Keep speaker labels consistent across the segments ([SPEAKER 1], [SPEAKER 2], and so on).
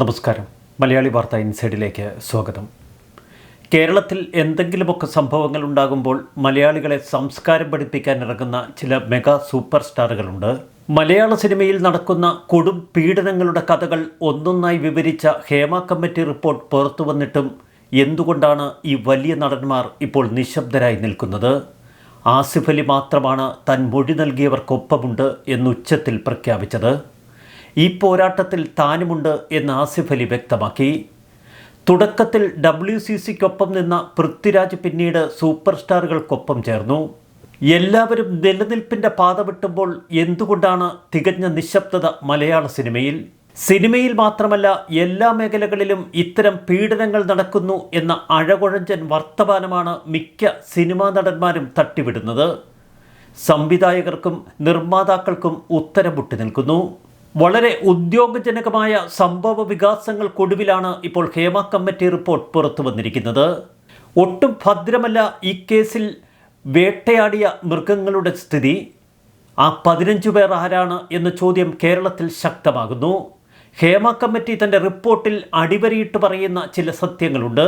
[SPEAKER 1] നമസ്കാരം. മലയാളി വാർത്ത ഇൻസൈഡിലേക്ക് സ്വാഗതം. കേരളത്തിൽ എന്തെങ്കിലുമൊക്കെ സംഭവങ്ങൾ ഉണ്ടാകുമ്പോൾ മലയാളികളെ സംസ്കാരം പഠിപ്പിക്കാൻ ഇറങ്ങുന്ന ചില മെഗാ സൂപ്പർ സ്റ്റാറുകളുണ്ട്. മലയാള സിനിമയിൽ നടക്കുന്ന കൊടും പീഡനങ്ങളുടെ കഥകൾ ഒന്നൊന്നായി വിവരിച്ച ഹേമ കമ്മിറ്റി റിപ്പോർട്ട് പുറത്തു വന്നിട്ടും എന്തുകൊണ്ടാണ് ഈ വലിയ നടന്മാർ ഇപ്പോൾ നിശബ്ദരായി നിൽക്കുന്നത്? ആസിഫ് അലി മാത്രമാണ് താൻ മൊഴി നൽകിയവർക്കൊപ്പമുണ്ട് എന്നുച്ചത്തിൽ പ്രഖ്യാപിച്ചത്. ഈ പോരാട്ടത്തിൽ താനുമുണ്ട് എന്ന് ആസിഫ് അലി വ്യക്തമാക്കി. തുടക്കത്തിൽ ഡബ്ല്യു സി സിക്കൊപ്പം നിന്ന പൃഥ്വിരാജ് പിന്നീട് സൂപ്പർ സ്റ്റാറുകൾക്കൊപ്പം ചേർന്നു. എല്ലാവരും നിലനിൽപ്പിന്റെ പാത വിട്ടുമ്പോൾ എന്തുകൊണ്ടാണ് തികഞ്ഞ നിശബ്ദത മലയാള സിനിമയിൽ? സിനിമയിൽ മാത്രമല്ല എല്ലാ മേഖലകളിലും ഇത്തരം പീഡനങ്ങൾ നടക്കുന്നു എന്ന അഴകുഴഞ്ചൻ വർത്തമാനമാണ് മിക്ക സിനിമാ നടന്മാരും തട്ടിവിടുന്നത്. സംവിധായകർക്കും നിർമ്മാതാക്കൾക്കും ഉത്തരം മുട്ടി നിൽക്കുന്നു. വളരെ ഉദ്യോഗജനകമായ സംഭവ വികാസങ്ങൾക്കൊടുവിലാണ് ഇപ്പോൾ ഹേമ കമ്മിറ്റി റിപ്പോർട്ട് പുറത്തു വന്നിരിക്കുന്നത്. ഒട്ടും ഭദ്രമല്ല ഈ കേസിൽ വേട്ടയാടിയ മൃഗങ്ങളുടെ സ്ഥിതി. ആ പതിനഞ്ചു പേർ ആരാണ് എന്ന ചോദ്യം കേരളത്തിൽ ശക്തമാകുന്നു. ഹേമ കമ്മിറ്റി തന്റെ റിപ്പോർട്ടിൽ അടിവരയിട്ട് പറയുന്ന ചില സത്യങ്ങളുണ്ട്.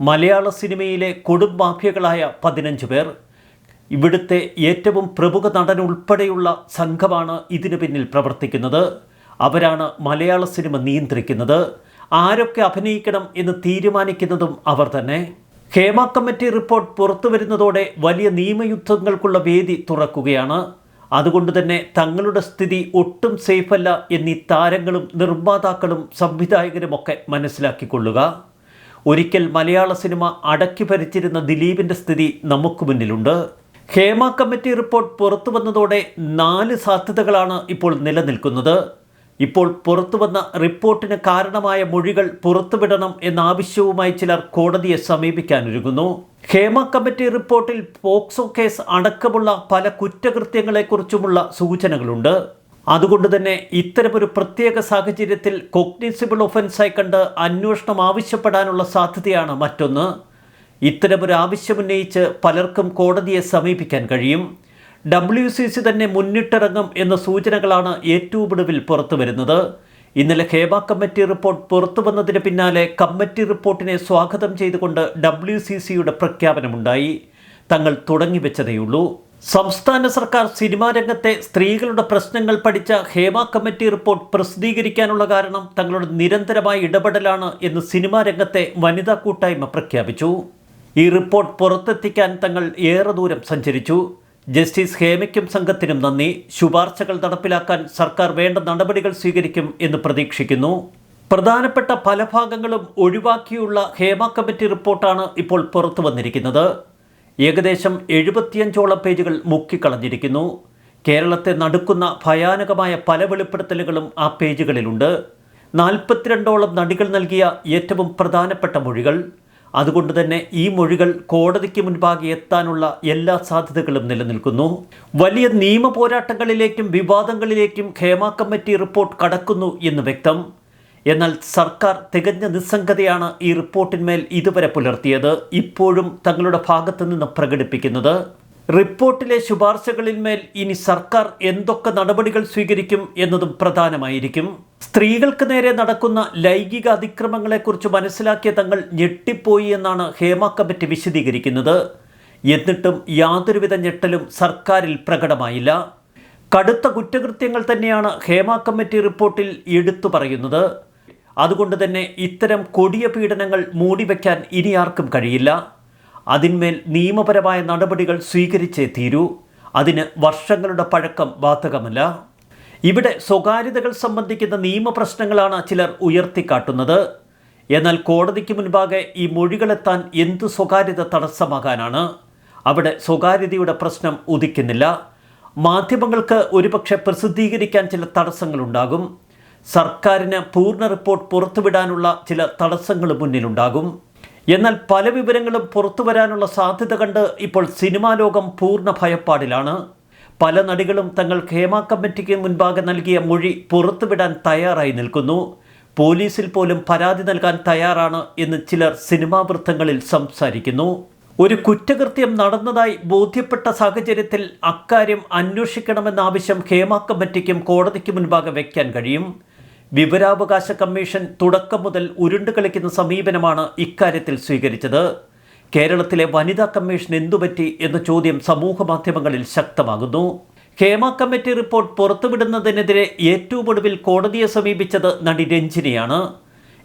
[SPEAKER 1] മലയാള സിനിമയിലെ കൊടും മാഫിയകളായ പതിനഞ്ച് പേർ. ഇവിടുത്തെ ഏറ്റവും പ്രമുഖ നടൻ ഉൾപ്പെടെയുള്ള സംഘമാണ് ഇതിനു പിന്നിൽ പ്രവർത്തിക്കുന്നത്. അവരാണ് മലയാള സിനിമ നിയന്ത്രിക്കുന്നത്. ആരൊക്കെ അഭിനയിക്കണം എന്ന് തീരുമാനിക്കുന്നതും അവർ തന്നെ. ഹേമ കമ്മിറ്റി റിപ്പോർട്ട് പുറത്തു വരുന്നതോടെ വലിയ നിയമയുദ്ധങ്ങൾക്കുള്ള വേദി തുറക്കുകയാണ്. അതുകൊണ്ട് തന്നെ തങ്ങളുടെ സ്ഥിതി ഒട്ടും സേഫല്ല എന്നീ താരങ്ങളും നിർമ്മാതാക്കളും സംവിധായകരുമൊക്കെ മനസ്സിലാക്കിക്കൊള്ളുക. ഒരിക്കൽ മലയാള സിനിമ അടക്കി ഭരിച്ചിരുന്ന ദിലീപിന്റെ സ്ഥിതി നമുക്ക് മുന്നിലുണ്ട്. ഹേമ കമ്മിറ്റി റിപ്പോർട്ട് പുറത്തു വന്നതോടെ നാല് സാധ്യതകളാണ് ഇപ്പോൾ നിലനിൽക്കുന്നത്. ഇപ്പോൾ പുറത്തു വന്ന റിപ്പോർട്ടിന് കാരണമായ മൊഴികൾ പുറത്തുവിടണം എന്ന ആവശ്യവുമായി ചിലർ കോടതിയെ സമീപിക്കാനൊരുങ്ങുന്നു ഹേമ കമ്മിറ്റി റിപ്പോർട്ടിൽ പോക്സോ കേസ് അടക്കമുള്ള പല കുറ്റകൃത്യങ്ങളെക്കുറിച്ചുമുള്ള സൂചനകളുണ്ട്. അതുകൊണ്ട് തന്നെ ഇത്തരമൊരു പ്രത്യേക സാഹചര്യത്തിൽ കൊഗ്നിസിബിൾ ഒഫൻസായി കണ്ട് അന്വേഷണം ആവശ്യപ്പെടാനുള്ള സാധ്യതയാണ് മറ്റൊന്ന്. ഇത്തരമൊരു ആവശ്യമുന്നയിച്ച് പലർക്കും കോടതിയെ സമീപിക്കാൻ കഴിയും. ഡബ്ല്യു സി സി തന്നെ മുന്നിട്ടിറങ്ങും എന്ന സൂചനകളാണ് ഏറ്റവും ഒടുവിൽ പുറത്തുവരുന്നത് ഇന്നലെ ഹേബ കമ്മിറ്റി റിപ്പോർട്ട് പുറത്തു വന്നതിന് പിന്നാലെ കമ്മിറ്റി റിപ്പോർട്ടിനെ സ്വാഗതം ചെയ്തുകൊണ്ട് ഡബ്ല്യു സി സിയുടെ പ്രഖ്യാപനമുണ്ടായി. തങ്ങൾ തുടങ്ങിവെച്ചതേയുള്ളൂ സംസ്ഥാന സർക്കാർ സിനിമാ രംഗത്തെ സ്ത്രീകളുടെ പ്രശ്നങ്ങൾ പഠിച്ച ഹേമ കമ്മിറ്റി റിപ്പോർട്ട് പ്രസിദ്ധീകരിക്കാനുള്ള കാരണം തങ്ങളുടെ നിരന്തരമായ ഇടപെടലാണ് എന്ന് സിനിമാ രംഗത്തെ വനിതാ കൂട്ടായ്മ പ്രഖ്യാപിച്ചു. ഈ റിപ്പോർട്ട് പുറത്തെത്തിക്കാൻ തങ്ങൾ ഏറെ ദൂരം സഞ്ചരിച്ചു. ജസ്റ്റിസ് ഹേമയ്ക്കും സംഘത്തിനും നന്ദി. ശുപാർശകൾ നടപ്പിലാക്കാൻ സർക്കാർ വേണ്ട നടപടികൾ സ്വീകരിക്കും എന്ന് പ്രതീക്ഷിക്കുന്നു. പ്രധാനപ്പെട്ട പല ഭാഗങ്ങളും ഒഴിവാക്കിയുള്ള ഹേമ കമ്മിറ്റി റിപ്പോർട്ടാണ് ഇപ്പോൾ പുറത്തു വന്നിരിക്കുന്നത്. ഏകദേശം എഴുപത്തിയഞ്ചോളം പേജുകൾ മുക്കിക്കളഞ്ഞിരിക്കുന്നു. കേരളത്തെ നടുക്കുന്ന ഭയാനകമായ പല വെളിപ്പെടുത്തലുകളും ആ പേജുകളിലുണ്ട്. നാൽപ്പത്തിരണ്ടോളം നടികൾ നൽകിയ ഏറ്റവും പ്രധാനപ്പെട്ട മൊഴികൾ. അതുകൊണ്ട് തന്നെ ഈ മൊഴികൾ കോടതിക്ക് മുൻപാകെ എത്താനുള്ള എല്ലാ സാധ്യതകളും നിലനിൽക്കുന്നു. വലിയ നിയമ പോരാട്ടങ്ങളിലേക്കും വിവാദങ്ങളിലേക്കും ഖേമ കമ്മിറ്റി റിപ്പോർട്ട് കടക്കുന്നു എന്ന് വ്യക്തം. എന്നാൽ സർക്കാർ തികഞ്ഞ നിസ്സംഗതയാണ് ഈ റിപ്പോർട്ടിന്മേൽ ഇതുവരെ പുലർത്തിയത്. ഇപ്പോഴും തങ്ങളുടെ ഭാഗത്തു നിന്ന് പ്രകടിപ്പിക്കുന്നത്. റിപ്പോർട്ടിലെ ശുപാർശകളിന്മേൽ ഇനി സർക്കാർ എന്തൊക്കെ നടപടികൾ സ്വീകരിക്കും എന്നതും പ്രധാനമായിരിക്കും. സ്ത്രീകൾക്ക് നേരെ നടക്കുന്ന ലൈംഗിക അതിക്രമങ്ങളെക്കുറിച്ച് മനസ്സിലാക്കിയ തങ്ങൾ ഞെട്ടിപ്പോയി എന്നാണ് ഹേമ കമ്മിറ്റി വിശദീകരിക്കുന്നത്. എന്നിട്ടും യാതൊരുവിധ ഞെട്ടലും സർക്കാരിൽ പ്രകടമായില്ല. കടുത്ത കുറ്റകൃത്യങ്ങൾ തന്നെയാണ് ഹേമ കമ്മിറ്റി റിപ്പോർട്ടിൽ എടുത്തു പറയുന്നത്. അതുകൊണ്ട് തന്നെ ഇത്തരം കൊടിയ പീഡനങ്ങൾ മൂടിവെക്കാൻ ഇനി ആർക്കും കഴിയില്ല. അതിന്മേൽ നിയമപരമായ നടപടികൾ സ്വീകരിച്ചേ തീരൂ. അതിന് വർഷങ്ങളുടെ പഴക്കം ബാധകമല്ല. ഇവിടെ സ്വകാര്യതകൾ സംബന്ധിക്കുന്ന നിയമപ്രശ്നങ്ങളാണ് ചിലർ ഉയർത്തിക്കാട്ടുന്നത്. എന്നാൽ കോടതിക്ക് മുൻപാകെ ഈ മൊഴികളെത്താൻ എന്തു സ്വകാര്യത തടസ്സമാകാനാണ്? അവിടെ സ്വകാര്യതയുടെ പ്രശ്നം ഉദിക്കുന്നില്ല. മാധ്യമങ്ങൾക്ക് ഒരുപക്ഷെ പ്രസിദ്ധീകരിക്കാൻ ചില തടസ്സങ്ങളുണ്ടാകും. സർക്കാരിന് പൂർണ റിപ്പോർട്ട് പുറത്തുവിടാനുള്ള ചില തടസ്സങ്ങൾ മുന്നിലുണ്ടാകും. എന്നാൽ പല വിവരങ്ങളും പുറത്തു വരാനുള്ള സാധ്യത കണ്ട് ഇപ്പോൾ സിനിമാ ലോകം പൂർണ ഭയപ്പാടിലാണ്. പല നടികളും തങ്ങൾ ഹേമ കമ്മിറ്റിക്ക് മുൻപാകെ നൽകിയ മൊഴി പുറത്തുവിടാൻ തയ്യാറായി നിൽക്കുന്നു. പോലീസിൽ പോലും പരാതി നൽകാൻ തയ്യാറാണ് എന്ന് ചിലർ സിനിമാ വൃത്തങ്ങളിൽ സംസാരിക്കുന്നു. ഒരു കുറ്റകൃത്യം നടന്നതായി ബോധ്യപ്പെട്ട സാഹചര്യത്തിൽ അക്കാര്യം അന്വേഷിക്കണമെന്ന ആവശ്യം ഹേമ കമ്മിറ്റിക്കും കോടതിക്ക് മുൻപാകെ വയ്ക്കാൻ കഴിയും. വിവരാവകാശ കമ്മീഷൻ തുടക്കം മുതൽ ഉരുണ്ടു കളിക്കുന്ന സമീപനമാണ് ഇക്കാര്യത്തിൽ സ്വീകരിച്ചത്. കേരളത്തിലെ വനിതാ കമ്മീഷൻ എന്തുപറ്റി എന്ന ചോദ്യം സമൂഹ മാധ്യമങ്ങളിൽ ശക്തമാകുന്നു. ഹേമ കമ്മിറ്റി റിപ്പോർട്ട് പുറത്തുവിടുന്നതിനെതിരെ ഏറ്റവും ഒടുവിൽ കോടതിയെ സമീപിച്ചത് നടി രഞ്ജിനിയാണ്.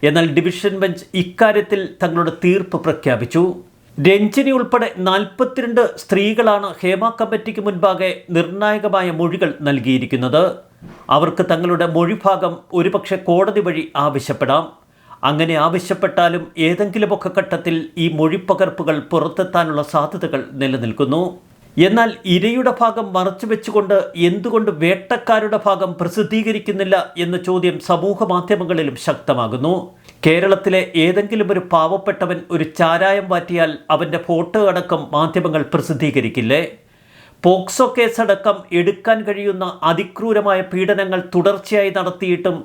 [SPEAKER 1] എന്നാൽ ഡിവിഷൻ ബെഞ്ച് ഇക്കാര്യത്തിൽ തങ്ങളുടെ തീർപ്പ് പ്രഖ്യാപിച്ചു. രഞ്ജിനി ഉൾപ്പെടെ നാൽപ്പത്തിരണ്ട് സ്ത്രീകളാണ് ഹേമ കമ്മിറ്റിക്ക് മുൻപാകെ നിർണായകമായ മൊഴികൾ നൽകിയിരിക്കുന്നത്. അവർക്ക് തങ്ങളുടെ മൊഴിഭാഗം ഒരുപക്ഷെ കോടതി വഴി ആവശ്യപ്പെടാം. അങ്ങനെ ആവശ്യപ്പെട്ടാലും ഏതെങ്കിലുമൊക്കെ ഘട്ടത്തിൽ ഈ മൊഴിപ്പകർപ്പുകൾ പുറത്തെത്താനുള്ള സാധ്യതകൾ നിലനിൽക്കുന്നു. എന്നാൽ ഇരയുടെ ഭാഗം മറച്ചു വെച്ചുകൊണ്ട് എന്തുകൊണ്ട് വേട്ടക്കാരുടെ ഭാഗം പ്രസിദ്ധീകരിക്കുന്നില്ല എന്ന ചോദ്യം സമൂഹ മാധ്യമങ്ങളിലും ശക്തമാകുന്നു. കേരളത്തിലെ ഏതെങ്കിലും ഒരു പാവപ്പെട്ടവൻ ഒരു ചാരായം മാറ്റിയാൽ അവന്റെ ഫോട്ടോ അടക്കം മാധ്യമങ്ങൾ പ്രസിദ്ധീകരിക്കില്ലേ? പോക്സോ കേസടക്കം എടുക്കാൻ കഴിയുന്ന അതിക്രൂരമായ പീഡനങ്ങൾ തുടർച്ചയായി നടത്തിയിട്ടും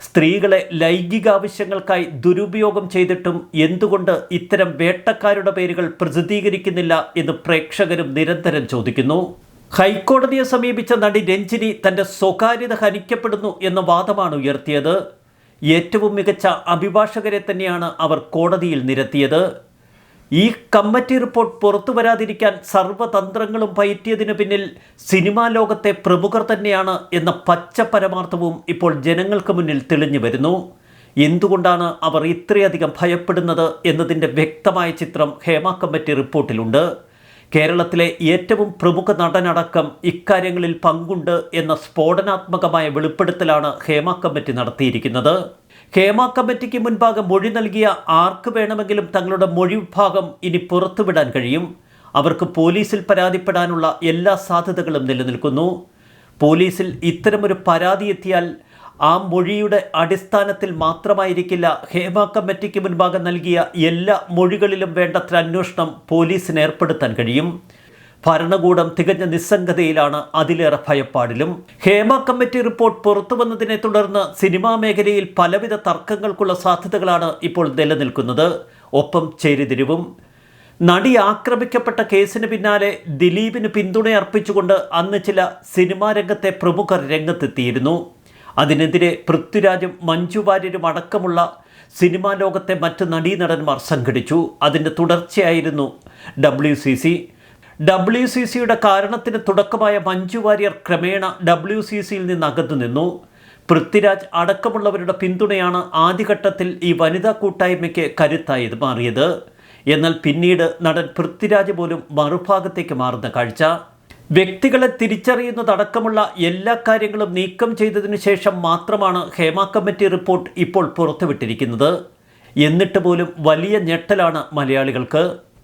[SPEAKER 1] സ്ത്രീകളെ ലൈംഗിക ആവശ്യങ്ങൾക്കായി ദുരുപയോഗം ചെയ്തിട്ടും എന്തുകൊണ്ട് ഇത്തരം വേട്ടക്കാരുടെ പേരുകൾ പ്രസിദ്ധീകരിക്കുന്നില്ല എന്ന് പ്രേക്ഷകരും നിരന്തരം ചോദിക്കുന്നു. ഹൈക്കോടതിയെ സമീപിച്ച നടി രഞ്ജിനി തന്റെ സ്വകാര്യത ഹനിക്കപ്പെടുന്നു എന്ന വാദമാണ് ഉയർത്തിയത്. ഏറ്റവും മികച്ച അഭിഭാഷകരെ തന്നെയാണ് അവർ കോടതിയിൽ നിരത്തിയത്. ഈ കമ്മിറ്റി റിപ്പോർട്ട് പുറത്തു വരാതിരിക്കാൻ സർവതന്ത്രങ്ങളും പയറ്റിയതിനു പിന്നിൽ സിനിമാ ലോകത്തെ പ്രമുഖർ തന്നെയാണ് എന്ന പച്ച പരമാർത്ഥവും ഇപ്പോൾ ജനങ്ങൾക്ക് മുന്നിൽ തെളിഞ്ഞു വരുന്നു. എന്തുകൊണ്ടാണ് അവർ ഇത്രയധികം ഭയപ്പെടുന്നത് എന്നതിന്റെ വ്യക്തമായ ചിത്രം ഹേമ കമ്മിറ്റി റിപ്പോർട്ടിലുണ്ട്. കേരളത്തിലെ ഏറ്റവും പ്രമുഖ നടനടക്കം ഇക്കാര്യങ്ങളിൽ പങ്കുണ്ട് എന്ന സ്ഫോടനാത്മകമായ വെളിപ്പെടുത്തലാണ് ഹേമ കമ്മിറ്റി നടത്തിയിരിക്കുന്നത്. ഹേമ കമ്മിറ്റിക്ക് മുൻപാകെ മൊഴി നൽകിയ ആർക്ക് വേണമെങ്കിലും തങ്ങളുടെ മൊഴി വിഭാഗം ഇനി പുറത്തുവിടാൻ കഴിയും. അവർക്ക് പോലീസിൽ പരാതിപ്പെടാനുള്ള എല്ലാ സാധ്യതകളും നിലനിൽക്കുന്നു. പോലീസിൽ ഇത്തരമൊരു പരാതി എത്തിയാൽ ആ മൊഴിയുടെ അടിസ്ഥാനത്തിൽ മാത്രമായിരിക്കില്ല ഹേമ കമ്മിറ്റിക്ക് മുൻപാകെ നൽകിയ എല്ലാ മൊഴികളിലും വേണ്ടത്ര അന്വേഷണം പോലീസിന് ഏർപ്പെടുത്താൻ കഴിയും. ഭരണകൂടം തികഞ്ഞ നിസ്സംഗതയിലാണ് അതിലേറെ ഭയപ്പാടിലും. ഹേമ കമ്മിറ്റി റിപ്പോർട്ട് പുറത്തു വന്നതിനെ തുടർന്ന് സിനിമാ മേഖലയിൽ പലവിധ തർക്കങ്ങൾക്കുള്ള സാധ്യതകളാണ് ഇപ്പോൾ നിലനിൽക്കുന്നത്. ഒപ്പം ചേരിതിരിവും. നടി ആക്രമിക്കപ്പെട്ട കേസിന് പിന്നാലെ ദിലീപിന് പിന്തുണ അർപ്പിച്ചുകൊണ്ട് അന്ന് ചില സിനിമാ രംഗത്തെ പ്രമുഖർ രംഗത്തെത്തിയിരുന്നു. അതിനെതിരെ പൃഥ്വിരാജും മഞ്ജു വാര്യരും അടക്കമുള്ള സിനിമാ ലോകത്തെ മറ്റ് നടീനടന്മാർ സംഘടിച്ചു. അതിന്റെ തുടർച്ചയായിരുന്നു W C C. W C സിയുടെ കാരണത്തിന് തുടക്കമായ മഞ്ജു വാര്യർ ക്രമേണ ഡബ്ല്യു സി സിയിൽ നിന്ന് അകന്നു നിന്നു. പൃഥ്വിരാജ് അടക്കമുള്ളവരുടെ പിന്തുണയാണ് ആദ്യഘട്ടത്തിൽ ഈ വനിതാ കൂട്ടായ്മയ്ക്ക് കരുത്തായത് മാറിയത്. എന്നാൽ പിന്നീട് നടൻ പൃഥ്വിരാജ് പോലും മറുഭാഗത്തേക്ക് മാറുന്ന കാഴ്ച. വ്യക്തികളെ തിരിച്ചറിയുന്നതടക്കമുള്ള എല്ലാ കാര്യങ്ങളും നീക്കം ചെയ്തതിനു ശേഷം മാത്രമാണ് ഹേമ കമ്മിറ്റി റിപ്പോർട്ട് ഇപ്പോൾ പുറത്തുവിട്ടിരിക്കുന്നത്. എന്നിട്ട് പോലും വലിയ ഞെട്ടലാണ് മലയാളികൾക്ക്.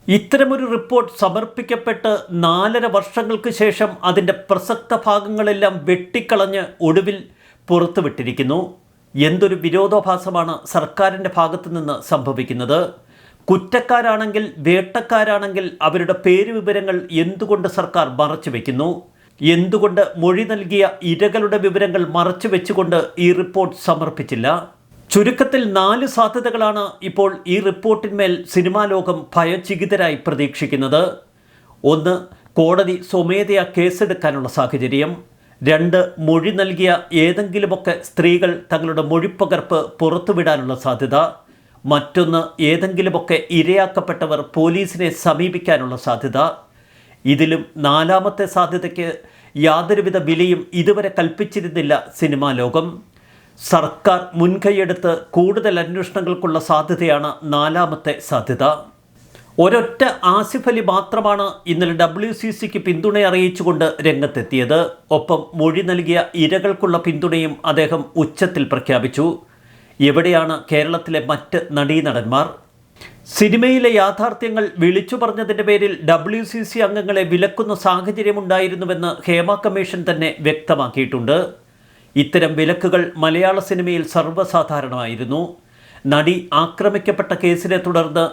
[SPEAKER 1] ഇത്തരമൊരു റിപ്പോർട്ട് സമർപ്പിക്കപ്പെട്ട് നാലര വർഷങ്ങൾക്ക് ശേഷം അതിന്റെ പ്രസക്ത ഭാഗങ്ങളെല്ലാം വെട്ടിക്കളഞ്ഞ് ഒടുവിൽ പുറത്തുവിട്ടിരിക്കുന്നു. എന്തൊരു വിരോധാഭാസമാണ് സർക്കാരിന്റെ ഭാഗത്തു നിന്ന് സംഭവിക്കുന്നത്. കുറ്റക്കാരാണെങ്കിൽ വേട്ടക്കാരാണെങ്കിൽ അവരുടെ പേര് വിവരങ്ങൾ എന്തുകൊണ്ട് സർക്കാർ മറച്ചു വയ്ക്കുന്നു എന്തുകൊണ്ട് മൊഴി നൽകിയ ഇരകളുടെ വിവരങ്ങൾ മറച്ചു വെച്ചുകൊണ്ട് ഈ റിപ്പോർട്ട് സമർപ്പിച്ചില്ല? ചുരുക്കത്തിൽ നാല് സാധ്യതകളാണ് ഇപ്പോൾ ഈ റിപ്പോർട്ടിന്മേൽ സിനിമാ ലോകം ഭയചികിതരായി പ്രതീക്ഷിക്കുന്നത്. ഒന്ന് കോടതി സ്വമേധയാ കേസെടുക്കാനുള്ള സാഹചര്യം. രണ്ട് മൊഴി നൽകിയ ഏതെങ്കിലുമൊക്കെ സ്ത്രീകൾ തങ്ങളുടെ മൊഴിപ്പകർപ്പ് പുറത്തുവിടാനുള്ള സാധ്യത. മറ്റൊന്ന് ഏതെങ്കിലുമൊക്കെ ഇരയാക്കപ്പെട്ടവർ പോലീസിനെ സമീപിക്കാനുള്ള സാധ്യത. ഇതിലും നാലാമത്തെ സാധ്യതയ്ക്ക് യാതൊരുവിധ വിലയും ഇതുവരെ കൽപ്പിച്ചിരുന്നില്ല സിനിമാ ലോകം. സർക്കാർ മുൻകൈയെടുത്ത് കൂടുതൽ അന്വേഷണങ്ങൾക്കുള്ള സാധ്യതയാണ് നാലാമത്തെ സാധ്യത. ഒരൊറ്റ ആസിഫ് അലി മാത്രമാണ് ഇന്നലെ ഡബ്ല്യു സി സിക്ക് പിന്തുണ അറിയിച്ചുകൊണ്ട് രംഗത്തെത്തിയത്. ഒപ്പം മൊഴി നൽകിയ ഇരകൾക്കുള്ള പിന്തുണയും അദ്ദേഹം ഉച്ചത്തിൽ പ്രഖ്യാപിച്ചു. എവിടെയാണ് കേരളത്തിലെ മറ്റ് നടീനടന്മാർ? സിനിമയിലെ യാഥാർത്ഥ്യങ്ങൾ വിളിച്ചു പറഞ്ഞതിന്റെ പേരിൽ ഡബ്ല്യു സി സി അംഗങ്ങളെ വിലക്കുന്ന സാഹചര്യമുണ്ടായിരുന്നുവെന്ന് ഹേമ കമ്മീഷൻ തന്നെ വ്യക്തമാക്കിയിട്ടുണ്ട്. ഇത്തരം വിലക്കുകൾ മലയാള സിനിമയിൽ സർവസാധാരണമായിരുന്നു. നടി ആക്രമിക്കപ്പെട്ട കേസിനെ തുടർന്ന്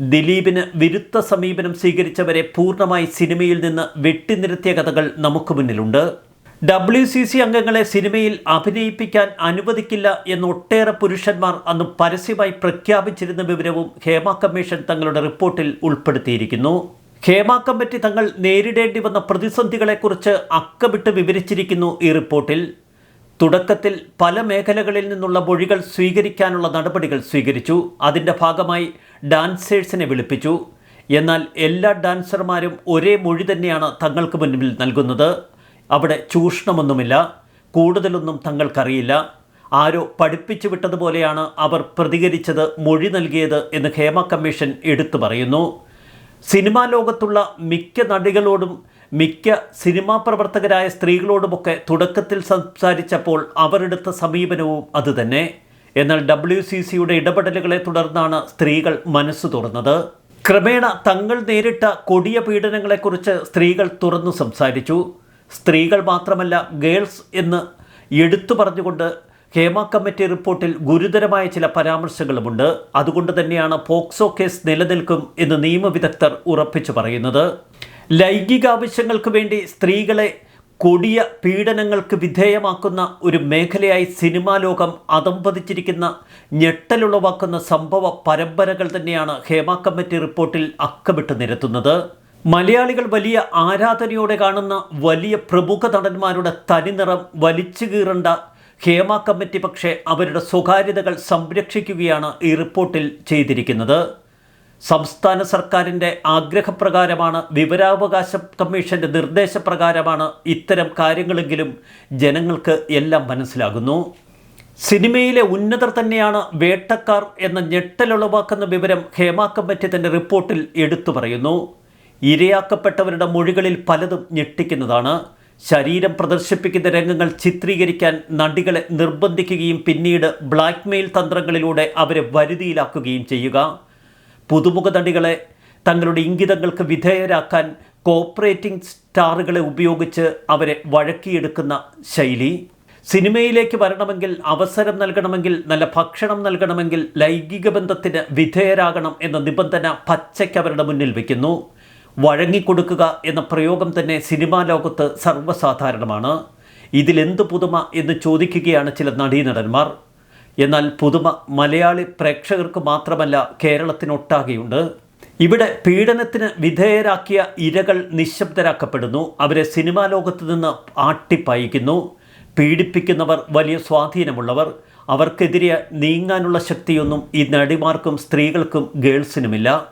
[SPEAKER 1] ദിലീപിന് വിരുദ്ധ സമീപനം സ്വീകരിച്ചവരെ പൂർണമായി സിനിമയിൽ നിന്ന് വെട്ടിനിരത്തിയ കഥകൾ നമുക്ക് മുന്നിലുണ്ട്. ഡബ്ല്യു സി സി അംഗങ്ങളെ സിനിമയിൽ അഭിനയിപ്പിക്കാൻ അനുവദിക്കില്ല എന്ന് ഒട്ടേറെ പുരുഷന്മാർ അന്ന് പരസ്യമായി പ്രഖ്യാപിച്ചിരുന്ന വിവരവും ഹേമ കമ്മീഷൻ തങ്ങളുടെ റിപ്പോർട്ടിൽ ഉൾപ്പെടുത്തിയിരിക്കുന്നു. ഹേമ കമ്മിറ്റി തങ്ങൾ നേരിടേണ്ടി വന്ന പ്രതിസന്ധികളെക്കുറിച്ച് അക്കമിട്ട് വിവരിച്ചിരിക്കുന്നു ഈ റിപ്പോർട്ടിൽ. തുടക്കത്തിൽ പല മേഖലകളിൽ നിന്നുള്ള മൊഴികൾ സ്വീകരിക്കാനുള്ള നടപടികൾ സ്വീകരിച്ചു. അതിന്റെ ഭാഗമായി ഡാൻസേഴ്സിനെ വിളിപ്പിച്ചു. എന്നാൽ എല്ലാ ഡാൻസർമാരും ഒരേ മൊഴി തന്നെയാണ് തങ്ങൾക്ക് മുന്നിൽ നൽകുന്നത്. അവിടെ ചൂഷണമൊന്നുമില്ല കൂടുതലൊന്നും തങ്ങൾക്കറിയില്ല. ആരോ പഠിപ്പിച്ചു വിട്ടതുപോലെയാണ് അവർ പ്രതികരിച്ചത് മൊഴി നൽകിയത് എന്ന് ഹേമ കമ്മീഷൻ എടുത്തു പറയുന്നു. സിനിമാ ലോകത്തുള്ള മിക്ക നടികളോടും മിക്ക സിനിമാ പ്രവർത്തകരായ സ്ത്രീകളോടുമൊക്കെ തുടക്കത്തിൽ സംസാരിച്ചപ്പോൾ അവരെടുത്ത സമീപനവും അതുതന്നെ. എന്നാൽ ഡബ്ല്യു സി സിയുടെ ഇടപെടലുകളെ തുടർന്നാണ് സ്ത്രീകൾ മനസ്സ് തുറന്നത്. ക്രമേണ തങ്ങൾ നേരിട്ട കൊടിയ പീഡനങ്ങളെക്കുറിച്ച് സ്ത്രീകൾ തുറന്നു സംസാരിച്ചു. സ്ത്രീകൾ മാത്രമല്ല ഗേൾസ് എന്ന് എടുത്തു പറഞ്ഞുകൊണ്ട് ഹേമ കമ്മിറ്റി റിപ്പോർട്ടിൽ ഗുരുതരമായ ചില പരാമർശങ്ങളുമുണ്ട്. അതുകൊണ്ട് തന്നെയാണ് പോക്സോ കേസ് നിലനിൽക്കും എന്ന് നിയമവിദഗ്ധർ ഉറപ്പിച്ചു പറയുന്നത്. ലൈംഗിക ആവശ്യങ്ങൾക്ക് വേണ്ടി സ്ത്രീകളെ കൊടിയ പീഡനങ്ങൾക്ക് വിധേയമാക്കുന്ന ഒരു മേഖലയായി സിനിമാ ലോകം അതമ്പതിച്ചിരിക്കുന്ന ഞെട്ടലുളവാക്കുന്ന സംഭവ പരമ്പരകൾ തന്നെയാണ് ഹേമ കമ്മിറ്റി റിപ്പോർട്ടിൽ അക്കമിട്ട് നിരത്തുന്നത്. മലയാളികൾ വലിയ ആരാധനയോടെ കാണുന്ന വലിയ പ്രമുഖ നടന്മാരുടെ തനിനിറം വലിച്ചു കീറേണ്ട ഹേമ കമ്മിറ്റി പക്ഷേ അവരുടെ സ്വകാര്യതകൾ സംരക്ഷിക്കുകയാണ് ഈ റിപ്പോർട്ടിൽ ചെയ്തിരിക്കുന്നത്. സംസ്ഥാന സർക്കാരിന്റെ ആഗ്രഹപ്രകാരമാണ് വിവരാവകാശ കമ്മീഷന്റെ നിർദ്ദേശപ്രകാരമാണ് ഇത്തരം കാര്യങ്ങളെങ്കിലും ജനങ്ങൾക്ക് എല്ലാം മനസ്സിലാകുന്നു. സിനിമയിലെ ഉന്നതർ തന്നെയാണ് വേട്ടക്കാർ എന്ന ഞെട്ടലുളവാക്കുന്ന വിവരം ഹേമ കമ്മിറ്റി തന്റെ റിപ്പോർട്ടിൽ എടുത്തു പറയുന്നു. ഇരയാക്കപ്പെട്ടവരുടെ മൊഴികളിൽ പലതും ഞെട്ടിക്കുന്നതാണ്. ശരീരം പ്രദർശിപ്പിക്കുന്ന രംഗങ്ങൾ ചിത്രീകരിക്കാൻ നടികളെ നിർബന്ധിക്കുകയും പിന്നീട് ബ്ലാക്ക്മെയിൽ തന്ത്രങ്ങളിലൂടെ അവരെ വരുതിയിലാക്കുകയും ചെയ്യുക. പുതുമുഖ നടികളെ തങ്ങളുടെ ഇംഗിതങ്ങൾക്ക് വിധേയരാക്കാൻ കോപ്പറേറ്റിംഗ് സ്റ്റാറുകളെ ഉപയോഗിച്ച് അവരെ വഴക്കിയെടുക്കുന്ന ശൈലി. സിനിമയിലേക്ക് വരണമെങ്കിൽ അവസരം നൽകണമെങ്കിൽ നല്ല ഭക്ഷണം നൽകണമെങ്കിൽ ലൈംഗിക ബന്ധത്തിന് വിധേയരാകണം എന്ന നിബന്ധന പച്ചയ്ക്ക് അവരുടെ മുന്നിൽ വയ്ക്കുന്നു വഴങ്ങിക്കൊടുക്കുക എന്ന പ്രയോഗം തന്നെ സിനിമാ ലോകത്ത് സർവസാധാരണമാണ്. ഇതിലെന്ത് പുതുമ എന്ന് ചോദിക്കുകയാണ് ചില നടീനടന്മാർ. എന്നാൽ പുതുമ മലയാളി പ്രേക്ഷകർക്ക് മാത്രമല്ല കേരളത്തിനൊട്ടാകെയുണ്ട്. ഇവിടെ പീഡനത്തിന് വിധേയരാക്കിയ ഇരകൾ നിശബ്ദരാക്കപ്പെടുന്നു. അവരെ സിനിമാ ലോകത്ത് നിന്ന് ആട്ടിപ്പായിക്കുന്നു. പീഡിപ്പിക്കുന്നവർ വലിയ സ്വാധീനമുള്ളവർ. അവർക്കെതിരെ നീങ്ങാനുള്ള ശക്തിയൊന്നും ഈ നടിമാർക്കും സ്ത്രീകൾക്കും ഗേൾസിനുമില്ല.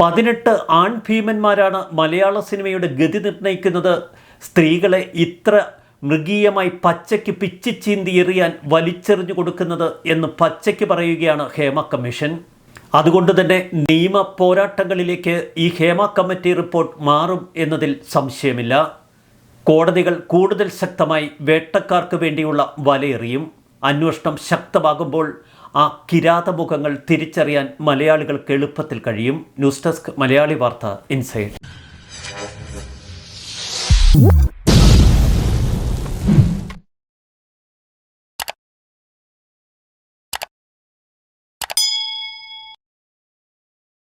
[SPEAKER 1] പതിനെട്ട് ആൺ ഭീമന്മാരാണ് മലയാള സിനിമയുടെ ഗതി നിർണയിക്കുന്നത്. സ്ത്രീകളെ ഇത്ര മൃഗീയമായി പച്ചയ്ക്ക് പിച്ചി ചീന്തി എറിയാൻ വലിച്ചെറിഞ്ഞു കൊടുക്കുന്നത് എന്ന് പച്ചയ്ക്ക് പറയുകയാണ് ഹേമ കമ്മീഷൻ. അതുകൊണ്ട് തന്നെ നിയമ പോരാട്ടങ്ങളിലേക്ക് ഈ ഹേമ കമ്മിറ്റി റിപ്പോർട്ട് മാറും എന്നതിൽ സംശയമില്ല. കോടതികൾ കൂടുതൽ ശക്തമായി വേട്ടക്കാർക്ക് വേണ്ടിയുള്ള വലയെറിയും. അന്വേഷണം ശക്തമാകുമ്പോൾ ആ കിരാതമുഖങ്ങൾ തിരിച്ചറിയാൻ മലയാളികൾക്ക് എളുപ്പത്തിൽ കഴിയും. ന്യൂസ് ഡെസ്ക് മലയാളി വാർത്ത ഇൻസൈഡ്.